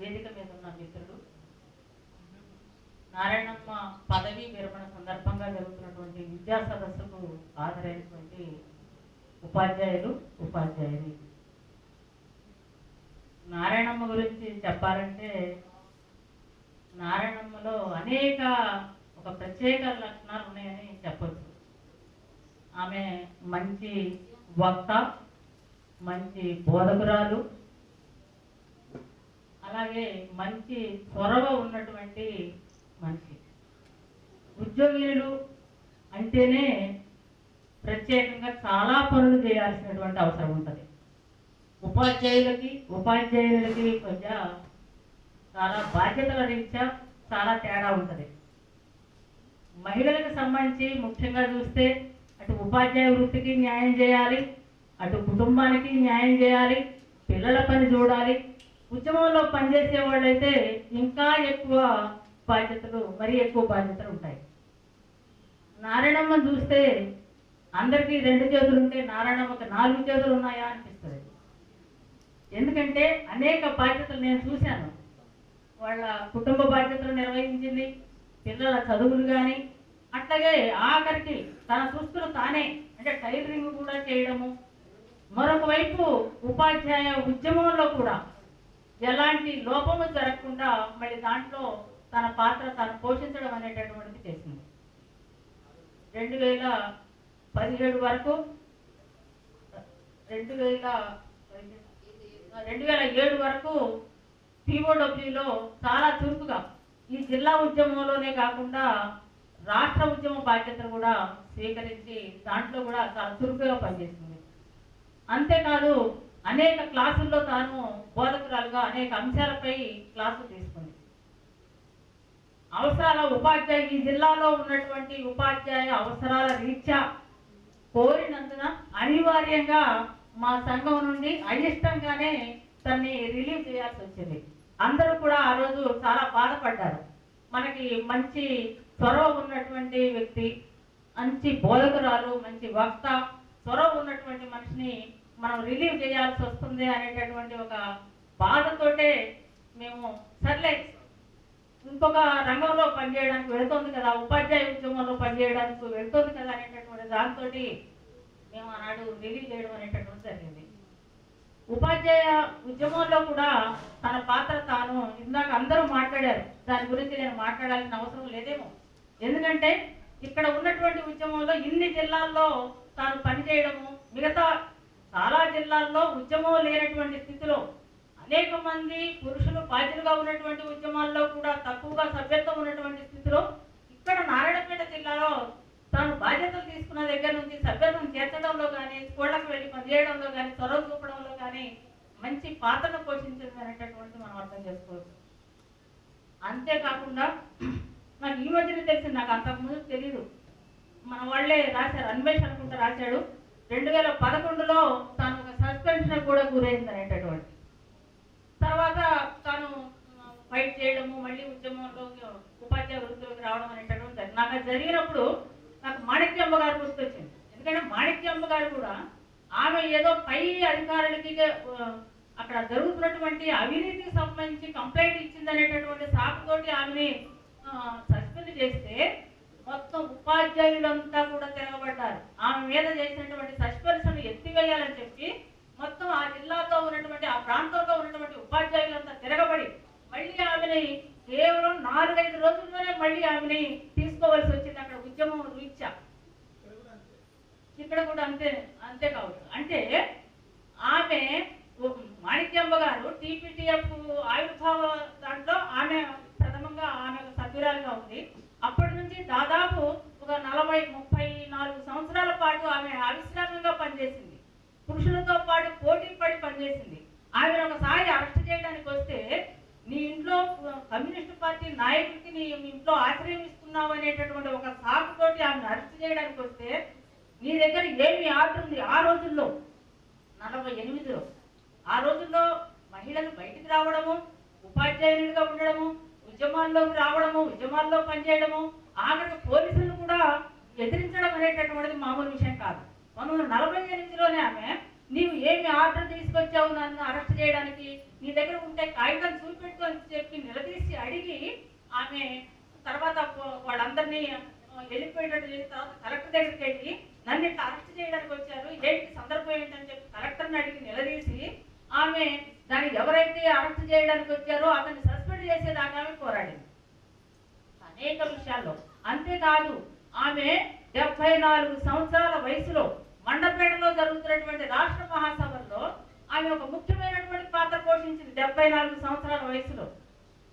వేదిక మీద ఉన్న మిత్రులు. నారాయణమ్మ పదవి విరమణ సందర్భంగా జరుగుతున్నటువంటి విద్యా సదస్సుకు హాజరైనటువంటి ఉపాధ్యాయులు ఉపాధ్యాయులు. నారాయణమ్మ గురించి చెప్పాలంటే నారాయణమ్మలో అనేక ఒక ప్రత్యేక లక్షణాలు ఉన్నాయని చెప్పచ్చు. ఆమె మంచి వక్త మంచి బోధకురాలు అలాగే మంచి చొరవ ఉన్నటువంటి మనిషి. ఉద్యోగులు అంటేనే ప్రత్యేకంగా చాలా పనులు చేయాల్సినటువంటి అవసరం ఉంటుంది. ఉపాధ్యాయులకి ఉపాధ్యాయులకి కొంచెం చాలా బాధ్యతల రీత్యా చాలా తేడా ఉంటుంది. మహిళలకు సంబంధించి ముఖ్యంగా చూస్తే అటు ఉపాధ్యాయ వృత్తికి న్యాయం చేయాలి అటు కుటుంబానికి న్యాయం చేయాలి పిల్లల పని చూడాలి ఉద్యమంలో పనిచేసే వాళ్ళైతే ఇంకా ఎక్కువ బాధ్యతలు మరీ ఎక్కువ బాధ్యతలు ఉంటాయి. నారాయణమ్మ చూస్తే అందరికీ రెండు చేతులు ఉంటే నారాయణమ్మకి నాలుగు చేతులు ఉన్నాయా అనిపిస్తుంది. ఎందుకంటే అనేక బాధ్యతలు నేను చూశాను. వాళ్ళ కుటుంబ బాధ్యతలు నిర్వహించింది పిల్లల చదువులు కానీ అట్లాగే ఆఖరికి తన దుస్తులు తానే అంటే టైలరింగ్ కూడా చేయడము. మరొక వైపు ఉపాధ్యాయ ఉద్యమంలో కూడా ఎలాంటి లోపము జరగకుండా మళ్ళీ దాంట్లో తన పాత్ర తాను పోషించడం అనేటటువంటిది చేసింది. రెండు వేల పదిహేడు వరకు రెండు వేల రెండు వేల ఏడు వరకు పిఓడబ్ల్యూలో చాలా చురుకుగా ఈ జిల్లా ఉద్యమంలోనే కాకుండా రాష్ట్ర ఉద్యమ బాధ్యతను కూడా స్వీకరించి దాంట్లో కూడా చాలా చురుకుగా పనిచేస్తుంది అంతేకాదు అనేక క్లాసుల్లో తాను బోధకురాలుగా అనేక అంశాలపై క్లాసులు తీసుకుంది. అవసరాల ఉపాధ్యాయ ఈ జిల్లాలో ఉన్నటువంటి ఉపాధ్యాయ అవసరాల రీత్యా కోరినందున అనివార్యంగా మా సంఘం నుండి అయిష్టంగానే తన్ని రిలీవ్ చేయాల్సి వచ్చింది. అందరూ కూడా ఆ రోజు చాలా బాధపడ్డారు. మనకి మంచి చొరవ ఉన్నటువంటి వ్యక్తి మంచి బోధకురాలు మంచి వక్త చొరవ ఉన్నటువంటి మనిషిని మనం రిలీవ్ చేయాల్సి వస్తుంది అనేటటువంటి ఒక బాధతోటే మేము సర్లే ఇంకొక రంగంలో పనిచేయడానికి వెళుతుంది కదా ఉపాధ్యాయ ఉద్యమంలో పనిచేయడానికి వెళుతుంది కదా అనేటటువంటి దాంతో మేము ఆనాడు రిలీవ్ చేయడం అనేటటువంటి జరిగింది. ఉపాధ్యాయ ఉద్యమంలో కూడా తన పాత్ర తాను ఇందాక అందరూ మాట్లాడారు. దాని గురించి నేను మాట్లాడాల్సిన అవసరం లేదేమో. ఎందుకంటే ఇక్కడ ఉన్నటువంటి ఉద్యమంలో ఇన్ని జిల్లాల్లో తాను పనిచేయడము మిగతా చాలా జిల్లాల్లో ఉద్యమం లేనటువంటి స్థితిలో అనేక మంది పురుషులు బాధ్యులుగా ఉన్నటువంటి ఉద్యమాల్లో కూడా తక్కువగా సభ్యత్వం ఉన్నటువంటి స్థితిలో ఇక్కడ నారాయణపేట జిల్లాలో తాను బాధ్యతలు తీసుకున్న దగ్గర నుంచి సభ్యత్వం చేర్చడంలో కానీ స్కూళ్ళకు వెళ్ళి పనిచేయడంలో కానీ చొరవ చూపడంలో కానీ మంచి పాత్రను పోషించింది అనేటటువంటి మనం అర్థం చేసుకోవచ్చు. అంతేకాకుండా నాకు ఈ మధ్యన తెలిసింది నాకు అంతకుముందు తెలియదు మన వాళ్ళే రాశారు అన్వేష్ అనుకుంటా రాశాడు. రెండు వేల పదకొండులో తాను ఒక సస్పెన్షన్ కూడా గురైంది అనేటటువంటి తర్వాత తాను ఫైట్ చేయడము మళ్ళీ ఉద్యమంలో ఉపాధ్యాయ వృత్తిలోకి రావడం అనేటటువంటి నాకు అది జరిగినప్పుడు నాకు మాణిక్యమ్మ గారు గుర్తొచ్చింది. ఎందుకంటే మాణిక్యమ్మ గారు కూడా ఆమె ఏదో పై అధికారులకి అక్కడ జరుగుతున్నటువంటి అవినీతికి సంబంధించి కంప్లైంట్ ఇచ్చింది అనేటటువంటి సాకుతోటి ఆమెని సస్పెండ్ చేస్తే మొత్తం ఉపాధ్యాయులంతా కూడా తిరగబడ్డారు. ఆమె మీద చేసినటువంటి సస్పెన్షన్ ఎత్తివేయాలని చెప్పి మొత్తం ఆ జిల్లాతో ఉన్నటువంటి ఆ ప్రాంతంలో ఉన్నటువంటి ఉపాధ్యాయులంతా తిరగబడి మళ్ళీ ఆమెని కేవలం నాలుగైదు రోజుల్లోనే మళ్ళీ ఆమెని తీసుకోవాల్సి వచ్చింది. అక్కడ ఉద్యమం రీత్యా ఇక్కడ కూడా అంతే అంతే కావచ్చు అంటే ఆమె ఓ- మాణిక్యమ్మ గారు టీపీటీఎఫ్ ఆవిర్భావ దాంట్లో ఆమె ప్రథమంగా ఆమె సభ్యురాలుగా ఉంది అప్పటి నుంచి దాదాపు ఒక నలభై ముప్పై నాలుగు సంవత్సరాల పాటు ఆమె అవిశ్రామంగా పనిచేసింది పురుషులతో పాటు పోటీ పడి పనిచేసింది. ఆమెను ఒకసారి అరెస్ట్ చేయడానికి వస్తే నీ ఇంట్లో కమ్యూనిస్ట్ పార్టీ నాయకుడికి నీ ఇంట్లో ఆశ్రయం ఇస్తున్నావు అనేటటువంటి ఒక సాకుతోటి ఆమెను అరెస్ట్ చేయడానికి వస్తే నీ దగ్గర ఏమి ఆర్డర్ ఉంది? ఆ రోజుల్లో నలభై ఎనిమిదిలో ఆ రోజుల్లో మహిళలు బయటికి రావడము ఉపాధ్యాయునిగా ఉండడము ఉద్యమాల్లోకి రావడము ఉద్యమాల్లో పనిచేయడము ఆఖరికి పోలీసులు కూడా ఎదిరించడం అనేటటువంటిది మామూలు విషయం కాదు. పంతొమ్మిది నలభై ఎనిమిదిలోనే ఆమె నీవు ఏమి ఆర్డర్ తీసుకొచ్చావు నన్ను అరెస్ట్ చేయడానికి? నీ దగ్గర ఉంటే కాగితం చూపెట్టు అని చెప్పి నిలదీసి అడిగి ఆమె తర్వాత వాళ్ళందరినీ ఆ, వెళ్ళిపోయేటట్టు తర్వాత కలెక్టర్ దగ్గరికి వెళ్ళి నన్ను ఇట్లా అరెస్ట్ చేయడానికి వచ్చారు. ఏంటి సందర్భం ఏంటని చెప్పి కలెక్టర్ని అడిగి నిలదీసి ఆమె దాన్ని ఎవరైతే అరెస్ట్ చేయడానికి వచ్చారో అతన్ని సస్పెండ్ చేసేదాకా ఆమె పోరాడింది. అనేక విషయాల్లో. అంతేకాదు ఆమె డెబ్బై నాలుగు సంవత్సరాల వయసులో మండపేటలో జరుగుతున్నటువంటి రాష్ట్ర మహాసభల్లో ఆమె ఒక ముఖ్యమైనటువంటి పాత్ర పోషించింది డెబ్బై నాలుగు సంవత్సరాల వయసులో.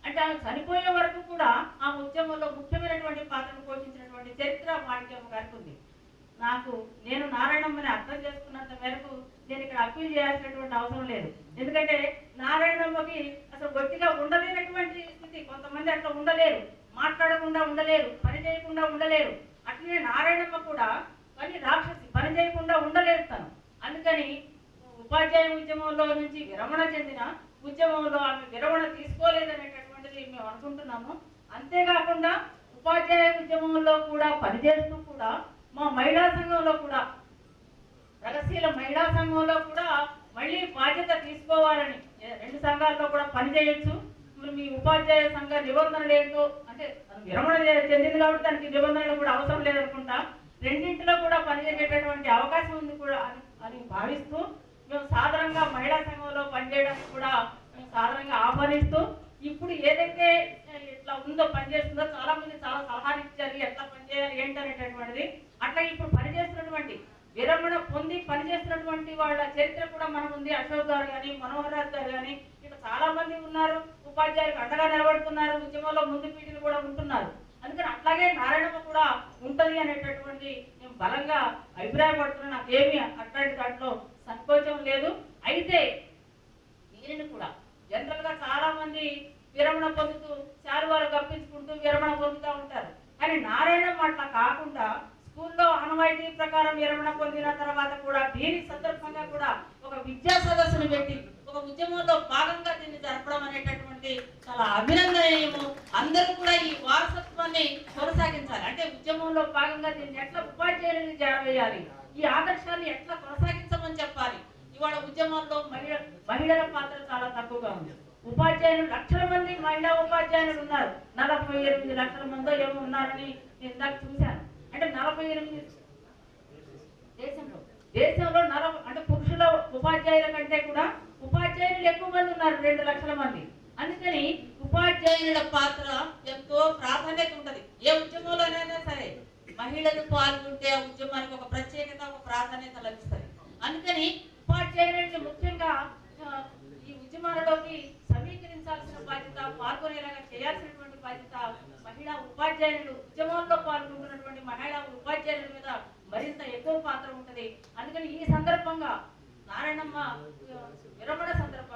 అంటే ఆమె చనిపోయే వరకు కూడా ఆ ఉద్యమంలో ముఖ్యమైనటువంటి పాత్రను పోషించినటువంటి చరిత్ర మాణిక్యమ్మ గారికి ఉంది. నాకు నేను నారాయణమ్మని అర్థం చేసుకున్నంత మేరకు నేను ఇక్కడ అప్పీల్ చేయాల్సినటువంటి అవసరం లేదు. ఎందుకంటే నారాయణమ్మకి అసలు గట్టిగా ఉండలేనటువంటి స్థితి. కొంతమంది అట్లా ఉండలేరు. మాట్లాడకుండా ఉండలేరు. పని చేయకుండా ఉండలేరు. అట్లనే నారాయణమ్మ కూడా కానీ రాక్షసి పని చేయకుండా ఉండలేదు తను. అందుకని ఉపాధ్యాయ ఉద్యమంలో నుంచి విరమణ చెందిన ఉద్యమంలో ఆమె విరమణ తీసుకోలేదనేటటువంటిది మేము అనుకుంటున్నాము. అంతేకాకుండా ఉపాధ్యాయ ఉద్యమంలో కూడా పనిచేస్తూ కూడా మా మహిళా సంఘంలో కూడా రగశీల మహిళా సంఘంలో కూడా మళ్ళీ బాధ్యత తీసుకోవాలని రెండు సంఘాల్లో కూడా పనిచేయొచ్చు మరి మీ ఉపాధ్యాయ సంఘ నిబంధనలు ఏంటో అంటే విరమణ చెందింది కాబట్టి దానికి నిబంధనలు కూడా అవసరం లేదనుకుంటా. రెండింటిలో కూడా పనిచేసేటటువంటి అవకాశం ఉంది కూడా అని అని భావిస్తూ మేము సాధారణంగా మహిళా సంఘంలో పనిచేయడానికి కూడా మేము సాధారణంగా ఆహ్వానిస్తూ ఇప్పుడు ఏదైతే ఎట్లా ఇట్లా ఉందో పనిచేస్తుందో చాలా మంది చాలా సలహాలు ఇచ్చారు ఎట్లా పనిచేయాలి ఏంటనేటటువంటిది. అట్లా ఇప్పుడు పనిచేస్తున్నటువంటి విరమణ పొంది పనిచేస్తున్నటువంటి వాళ్ళ చరిత్ర కూడా మనం ఉంది అశోక్ గారు కానీ మనోహర్ రాజ్ గారు కానీ ఇట్లా చాలా మంది ఉన్నారు. ఉపాధ్యాయులకు అండగా నిలబడుతున్నారు. ఉద్యమంలో ముందు పీటీలు కూడా ఉంటున్నారు. అందుకని అట్లాగే నారాయణమ్మ కూడా ఉంటుంది ఉంటది గురించి నేను బలంగా అభిప్రాయపడుతున్నాను నాకేమి అట్లాంటి దాంట్లో సంకోచం లేదు. అయితే దీనిని కూడా జనరల్గా చాలా మంది విరమణ పొందుతూ చారువారు కప్పించుకుంటూ విరమణ పొందుతూ ఉంటారు. కానీ నారాయణ అట్లా కాకుండా స్కూల్లో అనవాయితీ ప్రకారం విరమణ పొందిన తర్వాత కూడా దీని సందర్భంగా కూడా ఒక విద్యా సదస్సును పెట్టి ఒక ఉద్యమంలో భాగంగా దీన్ని జరపడం అనేటటువంటి చాలా అభినందనీయము. అందరూ కూడా ఈ వారసత్వాన్ని కొనసాగించాలి. అంటే ఉద్యమంలో భాగంగా దీన్ని ఎట్లా ఉపాధ్యాయులను చేరవేయాలి ఈ ఆదర్శాన్ని ఎట్లా కొనసాగించమని చెప్పాలి? ఇవాళ ఉద్యమంలో మహిళ మహిళల పాత్ర చాలా తక్కువగా ఉంది. ఉపాధ్యాయులు లక్షల మంది మహిళా ఉపాధ్యాయులు ఉన్నారు. నలభై ఎనిమిది లక్షల మందో ఏమో ఉన్నారని నేను ఇందాక చూశాను. అంటే నలభై ఎనిమిది దేశంలో దేశంలో నలభై అంటే పురుషుల ఉపాధ్యాయుల కంటే కూడా ఉపాధ్యాయులు ఎక్కువ మంది ఉన్నారు రెండు లక్షల మంది. అందుకని ఉపాధ్యాయుల పాత్ర ఎంతో ప్రాధాన్యత ఉంటది. ఏ ఉద్యమంలోనైనా సరే మహిళలు పాల్గొంటే ఆ ఉద్యమానికి ఒక ప్రత్యేకత ఒక ప్రాధాన్యత లభిస్తుంది. అందుకని ఉపాధ్యాయులను ముఖ్యంగా ఈ ఉద్యమాలలోకి సమీకరించాల్సిన బాధ్యత పాల్గొనేలాగా చేయాల్సినటువంటి బాధ్యత మహిళా ఉపాధ్యాయులు ఉద్యమంలో పాల్గొంటున్నటువంటి మహిళా ఉపాధ్యాయుల మీద మరింత ఎక్కువ పాత్ర ఉంటది. అందుకని ఈ సందర్భంగా నారాయణమ్మ విరమణ సందర్భంగా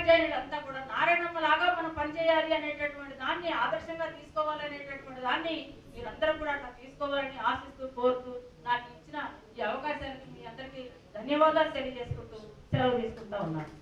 ఉపాధ్యాయులంతా కూడా నారాయణమ్మ లాగా మనం పనిచేయాలి అనేటటువంటి దాన్ని ఆదర్శంగా తీసుకోవాలనేటటువంటి దాన్ని మీరందరూ కూడా అట్లా తీసుకోవాలని ఆశిస్తూ కోరుతూ నాకు ఇచ్చిన ఈ అవకాశానికి మీ అందరికీ ధన్యవాదాలు తెలియజేసుకుంటూ సెలవు తీసుకుంటా ఉన్నాను.